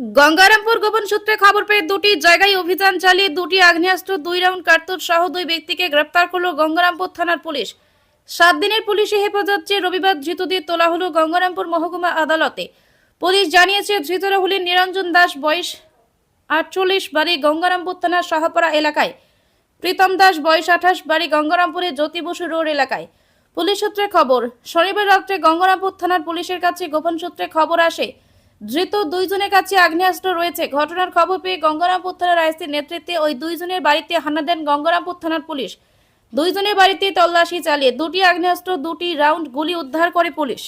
গঙ্গারামপুর গোপন সূত্রে খবর পেয়ে দুটি জায়গায় অভিযান চালিয়ে দুটি আগ্নেয়াস্ত্র, দুই রাউন্ড কার্তুজ সহ দুই ব্যক্তিকে গ্রেপ্তার করল গঙ্গারামপুর থানার পুলিশ। সাত দিনের পুলিশি হেফাজত চেয়ে রবিবার ধৃতদের তোলা হলো গঙ্গারামপুর মহকুমা আদালতে। পুলিশ জানিয়েছে ধৃতরা হলেন নিরঞ্জন দাস বয়স আটচল্লিশ, বাড়ি গঙ্গারামপুর থানার সাহাপাড়া এলাকায়। প্রীতম দাস বয়স আঠাশ, বাড়ি গঙ্গারামপুরের জ্যোতি বসু রোড এলাকায়। পুলিশ সূত্রে খবর, শনিবার রাত্রে গঙ্গারামপুর থানার পুলিশের কাছে গোপন সূত্রে খবর আসে ধৃত দুইজনের কাছে আগ্নেয়াস্ত্র রয়েছে। ঘটনার খবর পেয়ে গঙ্গারামপুর থানার আইসির নেতৃত্বে ওই দুইজনের বাড়িতে হানা দেন গঙ্গারামপুর থানার পুলিশ। দুইজনের বাড়িতে তল্লাশি চালিয়ে দুটি আগ্নেয়াস্ত্র, দুটি রাউন্ড গুলি উদ্ধার করে পুলিশ।